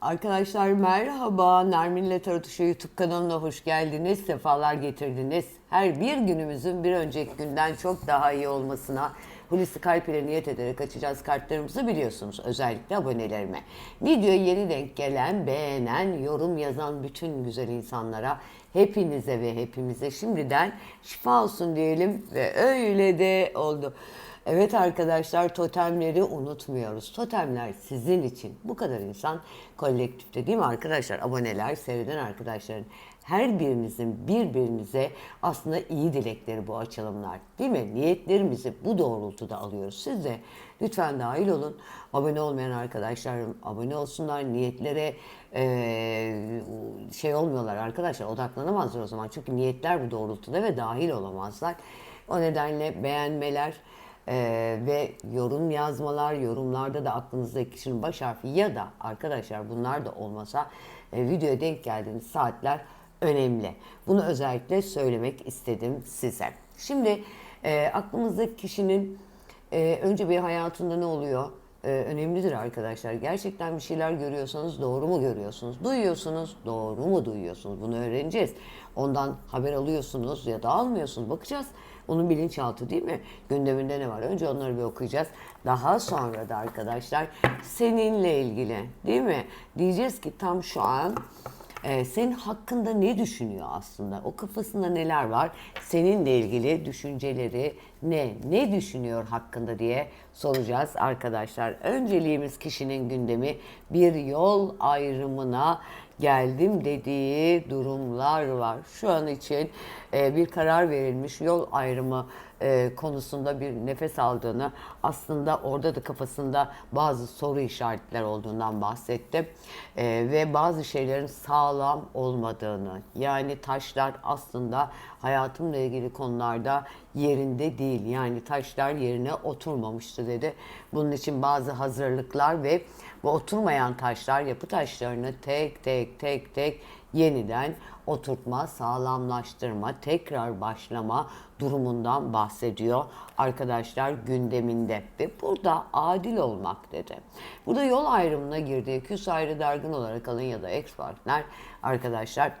Arkadaşlar merhaba. Nermin'le Tarotuşu YouTube kanalına hoş geldiniz. Sefalar getirdiniz. Her bir günümüzün bir önceki günden çok daha iyi olmasına Hulusi Kalp ile niyet ederek açacağız kartlarımızı biliyorsunuz. Özellikle abonelerime. Videoya yeni denk gelen, beğenen, yorum yazan bütün güzel insanlara hepinize ve hepimize şimdiden şifa olsun diyelim ve öyle de oldu. Evet arkadaşlar totemleri unutmuyoruz. Totemler sizin için. Bu kadar insan kolektifte değil mi arkadaşlar? Aboneler, seyreden arkadaşların her birinizin birbirinize aslında iyi dilekleri bu açılımlar. Değil mi? Niyetlerimizi bu doğrultuda alıyoruz. Siz de lütfen dahil olun. Abone olmayan arkadaşlarım abone olsunlar. Niyetlere eee, şey olmuyorlar arkadaşlar. Odaklanamazlar o zaman. Çünkü niyetler bu doğrultuda ve dahil olamazlar. O nedenle beğenmeler, ee, ve yorum yazmalar, yorumlarda da aklınızdaki kişinin baş harfi ya da arkadaşlar bunlar da olmasa e, videoya denk geldiğiniz saatler önemli. Bunu özellikle söylemek istedim size. Şimdi e, aklımızdaki kişinin e, önce bir hayatında ne oluyor? e, önemlidir arkadaşlar. Gerçekten bir şeyler görüyorsanız doğru mu görüyorsunuz? Duyuyorsunuz, doğru mu duyuyorsunuz? Bunu öğreneceğiz. Ondan haber alıyorsunuz ya da almıyorsunuz. Bakacağız. Onun bilinçaltı değil mi? Gündeminde ne var? Önce onları bir okuyacağız. Daha sonra da arkadaşlar seninle ilgili değil mi? Diyeceğiz ki tam şu an ee, senin hakkında ne düşünüyor aslında? O kafasında neler var? Seninle ilgili düşünceleri ne? Ne düşünüyor hakkında diye soracağız arkadaşlar. Önceliğimiz kişinin gündemi bir yol ayrımına geldim dediği durumlar var. Şu an için e, bir karar verilmiş yol ayrımı e, konusunda bir nefes aldığını aslında orada da kafasında bazı soru işaretler olduğundan bahsetti. E, ve bazı şeylerin sağlam olmadığını yani taşlar aslında hayatımla ilgili konularda yerinde değil. Yani taşlar yerine oturmamıştı dedi. Bunun için bazı hazırlıklar ve bu oturmayan taşlar yapı taşlarını tek tek tek tek yeniden oturtma, sağlamlaştırma, tekrar başlama durumundan bahsediyor arkadaşlar gündeminde ve burada adil olmak dedi. Burada yol ayrımına girdiği küs ayrı dargın olarak alın ya da ex partner arkadaşlar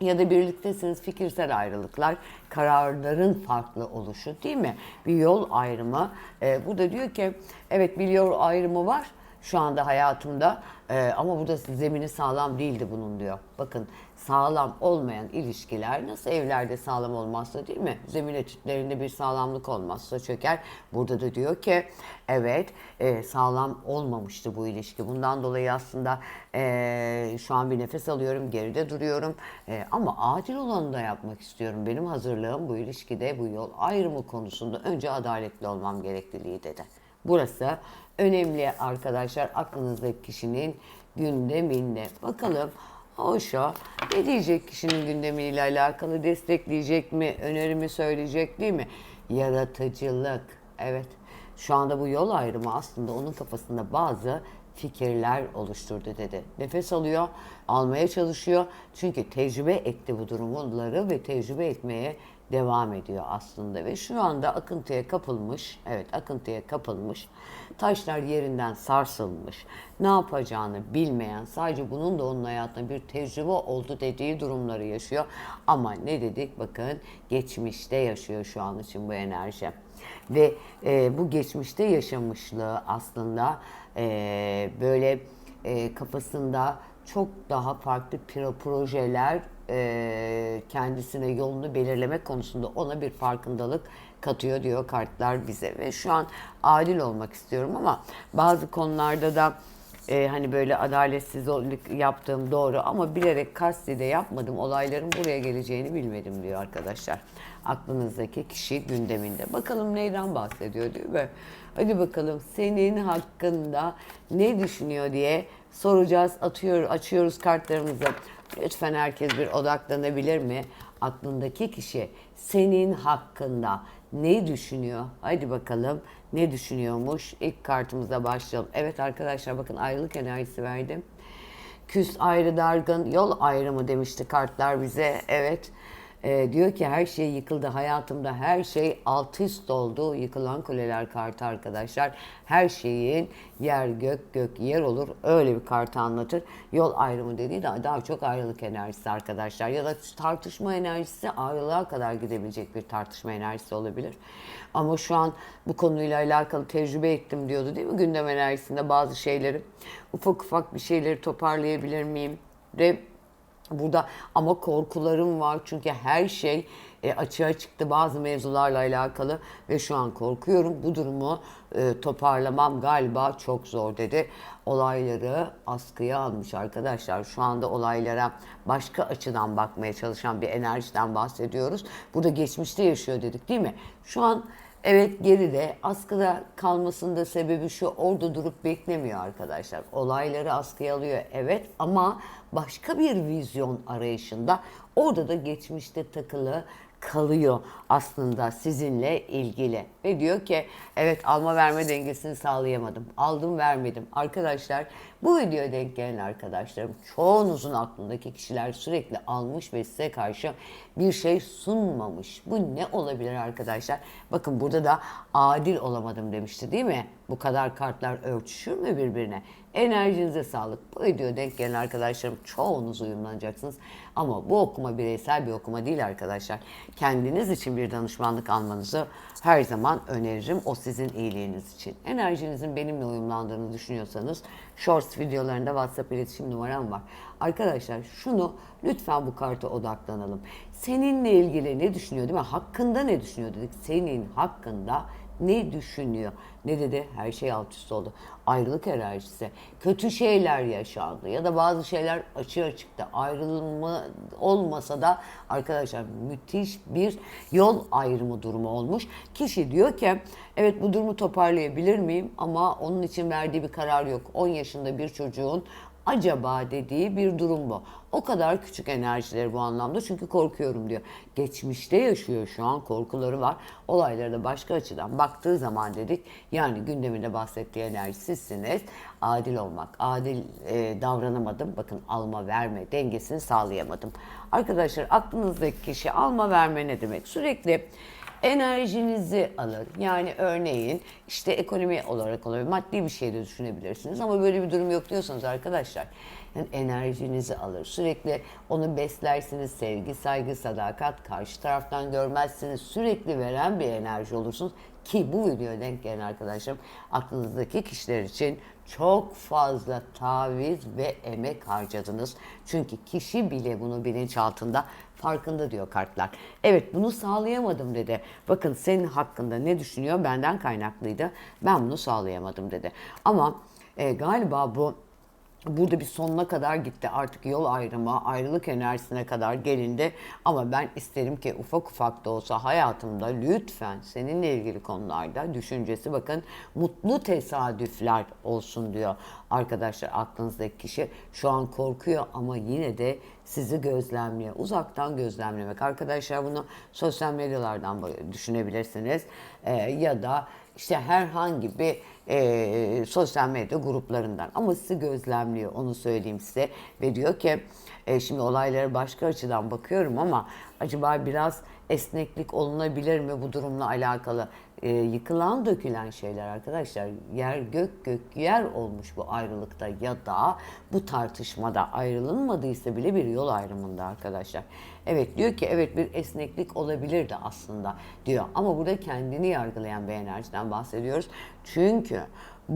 ya da birliktesiniz fikirsel ayrılıklar, kararların farklı oluşu değil mi? Bir yol ayrımı. Ee, burada diyor ki evet bir yol ayrımı var şu anda hayatımda ee, ama burada zemini sağlam değildi bunun diyor. Bakın sağlam olmayan ilişkiler nasıl evlerde sağlam olmazsa değil mi? Zemin etütlerinde bir sağlamlık olmazsa çöker. Burada da diyor ki evet e, sağlam olmamıştı bu ilişki. Bundan dolayı aslında e, şu an bir nefes alıyorum, geride duruyorum. E, ama acil olanı da yapmak istiyorum. Benim hazırlığım bu ilişkide bu yol ayrımı konusunda önce adaletli olmam gerekliliği dedi. Burası önemli arkadaşlar aklınızdaki kişinin gündeminde. Bakalım Hoşa ne diyecek kişinin gündemiyle alakalı destekleyecek mi, önerimi söyleyecek değil mi? Yaratıcılık. Evet. Şu anda bu yol ayrımı aslında onun kafasında bazı fikirler oluşturdu dedi. Nefes alıyor, almaya çalışıyor. Çünkü tecrübe etti bu durumları ve tecrübe etmeye devam ediyor aslında ve şu anda akıntıya kapılmış, evet akıntıya kapılmış, taşlar yerinden sarsılmış, ne yapacağını bilmeyen, sadece bunun da onun hayatında bir tecrübe oldu dediği durumları yaşıyor. Ama ne dedik bakın geçmişte yaşıyor şu an için bu enerji. Ve e, bu geçmişte yaşamışlığı aslında e, böyle e, kafasında çok daha farklı pro- projeler e, kendisine yolunu belirlemek konusunda ona bir farkındalık katıyor diyor kartlar bize ve şu an adil olmak istiyorum ama bazı konularda da e, hani böyle adaletsizlik yaptığım doğru ama bilerek kasti de yapmadım olayların buraya geleceğini bilmedim diyor arkadaşlar. Aklınızdaki kişi gündeminde. Bakalım neyden bahsediyor değil mi? Hadi bakalım senin hakkında ne düşünüyor diye soracağız. Atıyor, açıyoruz kartlarımızı. Lütfen herkes bir odaklanabilir mi? Aklındaki kişi senin hakkında ne düşünüyor? Hadi bakalım ne düşünüyormuş? İlk kartımıza başlayalım. Evet arkadaşlar bakın ayrılık enerjisi verdim. Küs ayrı dargın, yol ayrımı demişti kartlar bize. Evet. Ee, diyor ki her şey yıkıldı. Hayatımda her şey alt üst oldu. Yıkılan kuleler kartı arkadaşlar her şeyin yer gök gök yer olur. Öyle bir kartı anlatır. Yol ayrımı dediği daha, daha çok ayrılık enerjisi arkadaşlar. Ya da tartışma enerjisi ayrılığa kadar gidebilecek bir tartışma enerjisi olabilir. Ama şu an bu konuyla alakalı tecrübe ettim diyordu değil mi? Gündem enerjisinde bazı şeyleri. Ufak ufak bir şeyleri toparlayabilir miyim? Ve Burada ama korkularım var çünkü her şey e, açığa çıktı bazı mevzularla alakalı ve şu an korkuyorum. Bu durumu e, toparlamam galiba çok zor dedi. Olayları askıya almış arkadaşlar. Şu anda olaylara başka açıdan bakmaya çalışan bir enerjiden bahsediyoruz. Burada geçmişte yaşıyor dedik değil mi? Şu an Evet geride askıda kalmasında sebebi şu orada durup beklemiyor arkadaşlar. Olayları askıya alıyor evet ama başka bir vizyon arayışında orada da geçmişte takılı kalıyor aslında sizinle ilgili. Ve diyor ki evet alma verme dengesini sağlayamadım. Aldım vermedim. Arkadaşlar bu videoya denk gelen arkadaşlarım çoğunuzun aklındaki kişiler sürekli almış ve size karşı bir şey sunmamış. Bu ne olabilir arkadaşlar? Bakın burada da adil olamadım demişti değil mi? Bu kadar kartlar ölçüşür mü birbirine? Enerjinize sağlık. Bu videoya denk gelen arkadaşlarım çoğunuz uyumlanacaksınız. Ama bu okuma bireysel bir okuma değil arkadaşlar. Kendiniz için bir danışmanlık almanızı her zaman öneririm. O sizin iyiliğiniz için. Enerjinizin benimle uyumlandığını düşünüyorsanız Shorts videolarında WhatsApp iletişim numaram var. Arkadaşlar şunu lütfen bu karta odaklanalım. Seninle ilgili ne düşünüyor değil mi? Hakkında ne düşünüyor dedik. Senin hakkında ne düşünüyor? Ne dedi? Her şey alt üst oldu. Ayrılık enerjisi. Kötü şeyler yaşandı ya da bazı şeyler açığa çıktı. Ayrılma olmasa da arkadaşlar müthiş bir yol ayrımı durumu olmuş. Kişi diyor ki evet bu durumu toparlayabilir miyim? Ama onun için verdiği bir karar yok. 10 yaşında bir çocuğun acaba dediği bir durum bu. O kadar küçük enerjileri bu anlamda çünkü korkuyorum diyor. Geçmişte yaşıyor şu an korkuları var. Olaylara da başka açıdan baktığı zaman dedik yani gündeminde bahsettiği enerji sizsiniz. Adil olmak, adil e, davranamadım. Bakın alma verme dengesini sağlayamadım. Arkadaşlar aklınızdaki kişi alma verme ne demek? Sürekli enerjinizi alır. Yani örneğin işte ekonomi olarak olabilir, maddi bir şey de düşünebilirsiniz ama böyle bir durum yok diyorsanız arkadaşlar yani enerjinizi alır. Sürekli onu beslersiniz, sevgi, saygı, sadakat karşı taraftan görmezsiniz. Sürekli veren bir enerji olursunuz ki bu videoya denk gelen arkadaşlarım aklınızdaki kişiler için çok fazla taviz ve emek harcadınız. Çünkü kişi bile bunu bilinçaltında farkında diyor kartlar. Evet bunu sağlayamadım dedi. Bakın senin hakkında ne düşünüyor benden kaynaklıydı. Ben bunu sağlayamadım dedi. Ama e, galiba bu Burada bir sonuna kadar gitti. Artık yol ayrımı, ayrılık enerjisine kadar gelindi. Ama ben isterim ki ufak ufak da olsa hayatımda lütfen seninle ilgili konularda düşüncesi bakın mutlu tesadüfler olsun diyor. Arkadaşlar aklınızdaki kişi şu an korkuyor ama yine de sizi gözlemliyor. Uzaktan gözlemlemek. Arkadaşlar bunu sosyal medyalardan düşünebilirsiniz. Ee, ya da işte herhangi bir e, sosyal medya gruplarından. Ama sizi gözlemliyor onu söyleyeyim size. Ve diyor ki e, şimdi olaylara başka açıdan bakıyorum ama acaba biraz esneklik olunabilir mi bu durumla alakalı e, yıkılan dökülen şeyler arkadaşlar yer gök gök yer olmuş bu ayrılıkta ya da bu tartışmada ayrılınmadıysa bile bir yol ayrımında arkadaşlar. Evet diyor ki evet bir esneklik olabilirdi aslında diyor ama burada kendini yargılayan bir enerjiden bahsediyoruz. Çünkü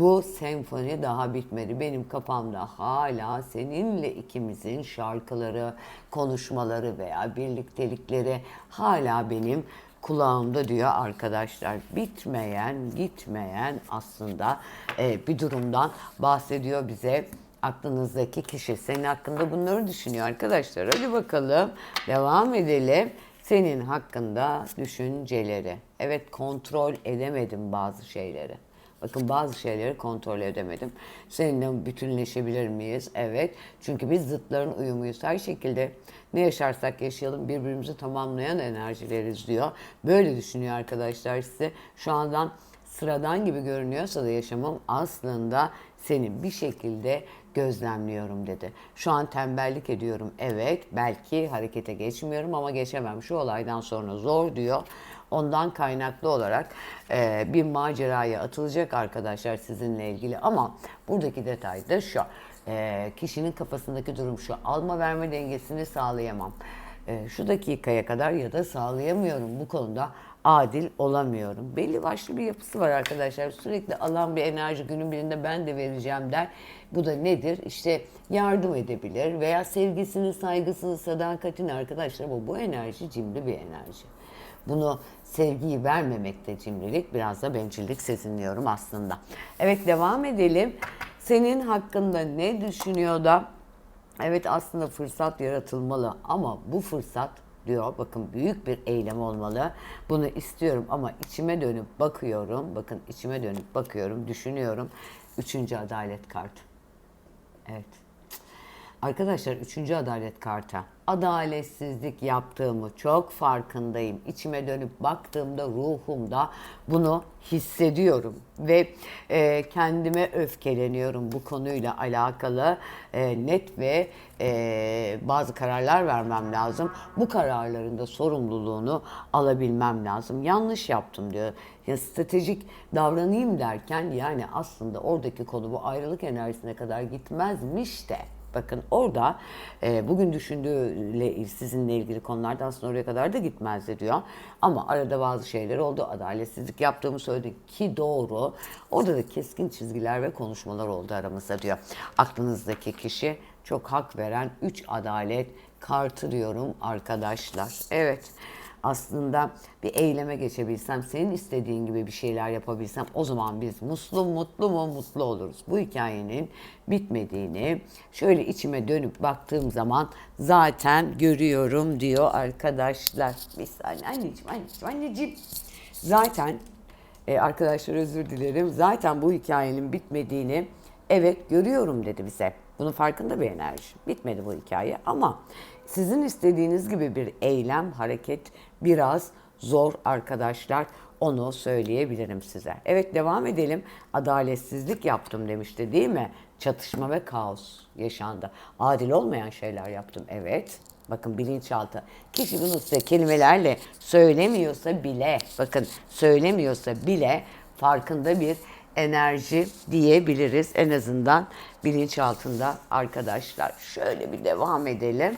bu senfoni daha bitmedi. Benim kafamda hala seninle ikimizin şarkıları, konuşmaları veya birliktelikleri hala benim kulağımda diyor arkadaşlar. Bitmeyen, gitmeyen aslında e, bir durumdan bahsediyor bize aklınızdaki kişi. Senin hakkında bunları düşünüyor arkadaşlar. Hadi bakalım devam edelim. Senin hakkında düşünceleri. Evet kontrol edemedim bazı şeyleri. Bakın bazı şeyleri kontrol edemedim. Seninle bütünleşebilir miyiz? Evet. Çünkü biz zıtların uyumuyuz. Her şekilde ne yaşarsak yaşayalım birbirimizi tamamlayan enerjileriz diyor. Böyle düşünüyor arkadaşlar size. Şu andan sıradan gibi görünüyorsa da yaşamam aslında seni bir şekilde gözlemliyorum dedi. Şu an tembellik ediyorum. Evet belki harekete geçmiyorum ama geçemem. Şu olaydan sonra zor diyor. Ondan kaynaklı olarak e, bir maceraya atılacak arkadaşlar sizinle ilgili. Ama buradaki detay da şu. E, kişinin kafasındaki durum şu. Alma verme dengesini sağlayamam. E, şu dakikaya kadar ya da sağlayamıyorum bu konuda adil olamıyorum. Belli başlı bir yapısı var arkadaşlar. Sürekli alan bir enerji günün birinde ben de vereceğim der. Bu da nedir? İşte yardım edebilir veya sevgisini, saygısını, sadakatini arkadaşlar bu, bu enerji cimri bir enerji. Bunu sevgiyi vermemekte cimrilik, biraz da bencillik sezinliyorum aslında. Evet devam edelim. Senin hakkında ne düşünüyor da Evet aslında fırsat yaratılmalı ama bu fırsat diyor bakın büyük bir eylem olmalı. Bunu istiyorum ama içime dönüp bakıyorum. Bakın içime dönüp bakıyorum, düşünüyorum. Üçüncü adalet kartı. Evet. Arkadaşlar üçüncü adalet kartı. Adaletsizlik yaptığımı çok farkındayım. İçime dönüp baktığımda ruhumda bunu hissediyorum ve e, kendime öfkeleniyorum bu konuyla alakalı e, net ve e, bazı kararlar vermem lazım. Bu kararların da sorumluluğunu alabilmem lazım. Yanlış yaptım diyor. Ya stratejik davranayım derken yani aslında oradaki konu bu ayrılık enerjisine kadar gitmezmiş de. Bakın orada e, bugün düşündüğüyle sizinle ilgili konularda aslında oraya kadar da gitmezdi diyor. Ama arada bazı şeyler oldu. Adaletsizlik yaptığımı söyledi ki doğru. Orada da keskin çizgiler ve konuşmalar oldu aramızda diyor. Aklınızdaki kişi çok hak veren 3 adalet kartı diyorum arkadaşlar. Evet aslında bir eyleme geçebilsem, senin istediğin gibi bir şeyler yapabilsem o zaman biz mutlu mutlu mu mutlu oluruz. Bu hikayenin bitmediğini şöyle içime dönüp baktığım zaman zaten görüyorum diyor arkadaşlar. Bir saniye anneciğim, anneciğim, anneciğim. Zaten e, arkadaşlar özür dilerim. Zaten bu hikayenin bitmediğini evet görüyorum dedi bize. Bunun farkında bir enerji. Bitmedi bu hikaye ama sizin istediğiniz gibi bir eylem, hareket biraz zor arkadaşlar. Onu söyleyebilirim size. Evet devam edelim. Adaletsizlik yaptım demişti değil mi? Çatışma ve kaos yaşandı. Adil olmayan şeyler yaptım. Evet. Bakın bilinçaltı. Kişi bunu size kelimelerle söylemiyorsa bile, bakın söylemiyorsa bile farkında bir enerji diyebiliriz. En azından bilinçaltında arkadaşlar. Şöyle bir devam edelim.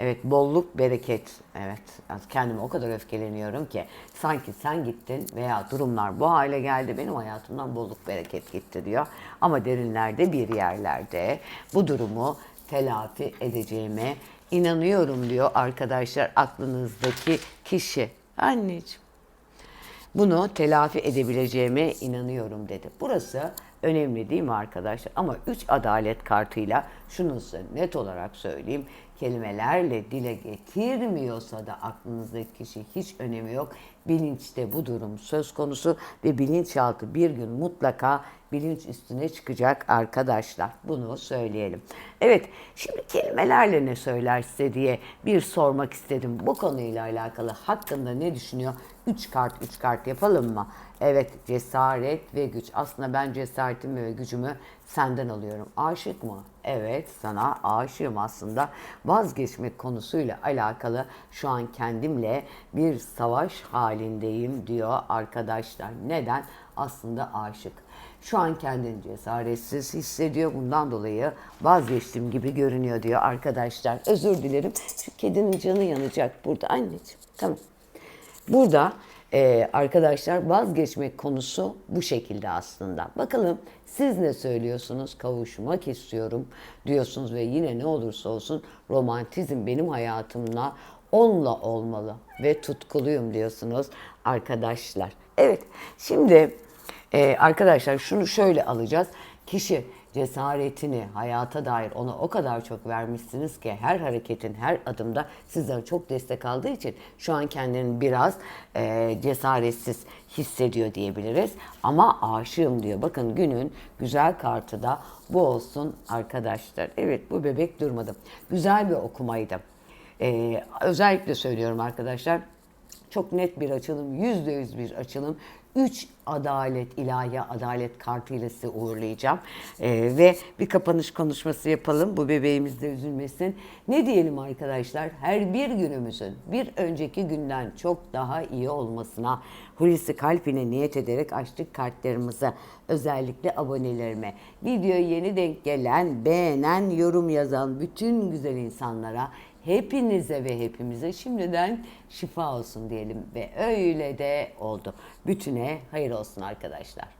Evet bolluk bereket. Evet kendime o kadar öfkeleniyorum ki sanki sen gittin veya durumlar bu hale geldi benim hayatımdan bolluk bereket gitti diyor. Ama derinlerde bir yerlerde bu durumu telafi edeceğime inanıyorum diyor arkadaşlar aklınızdaki kişi. Anneciğim bunu telafi edebileceğime inanıyorum dedi. Burası önemli değil mi arkadaşlar? Ama 3 adalet kartıyla şunu size net olarak söyleyeyim. Kelimelerle dile getirmiyorsa da aklınızdaki kişi hiç önemi yok. Bilinçte bu durum söz konusu ve bilinçaltı bir gün mutlaka bilinç üstüne çıkacak arkadaşlar. Bunu söyleyelim. Evet, şimdi kelimelerle ne söyler size diye bir sormak istedim. Bu konuyla alakalı hakkında ne düşünüyor? 3 kart 3 kart yapalım mı? Evet cesaret ve güç. Aslında ben cesaretimi ve gücümü senden alıyorum. Aşık mı? Evet sana aşığım aslında. Vazgeçmek konusuyla alakalı şu an kendimle bir savaş halindeyim diyor arkadaşlar. Neden? Aslında aşık. Şu an kendini cesaretsiz hissediyor. Bundan dolayı vazgeçtim gibi görünüyor diyor arkadaşlar. Özür dilerim. Şu kedinin canı yanacak burada anneciğim. Tamam. Burada e, arkadaşlar vazgeçmek konusu bu şekilde aslında. Bakalım siz ne söylüyorsunuz? Kavuşmak istiyorum diyorsunuz ve yine ne olursa olsun romantizm benim hayatımla onunla olmalı ve tutkuluyum diyorsunuz arkadaşlar. Evet şimdi e, arkadaşlar şunu şöyle alacağız. Kişi cesaretini hayata dair ona o kadar çok vermişsiniz ki her hareketin her adımda sizden çok destek aldığı için şu an kendini biraz e, cesaretsiz hissediyor diyebiliriz. Ama aşığım diyor. Bakın günün güzel kartı da bu olsun arkadaşlar. Evet bu bebek durmadı. Güzel bir okumaydı. E, özellikle söylüyorum arkadaşlar çok net bir açılım, yüzde yüz bir açılım. 3 adalet, ilahi adalet kartıyla sizi uğurlayacağım. Ee, ve bir kapanış konuşması yapalım. Bu bebeğimiz de üzülmesin. Ne diyelim arkadaşlar? Her bir günümüzün bir önceki günden çok daha iyi olmasına Hulusi Kalpine niyet ederek açtık kartlarımızı. Özellikle abonelerime. Videoya yeni denk gelen, beğenen, yorum yazan bütün güzel insanlara hepinize ve hepimize şimdiden şifa olsun diyelim ve öyle de oldu. Bütüne hayır olsun arkadaşlar.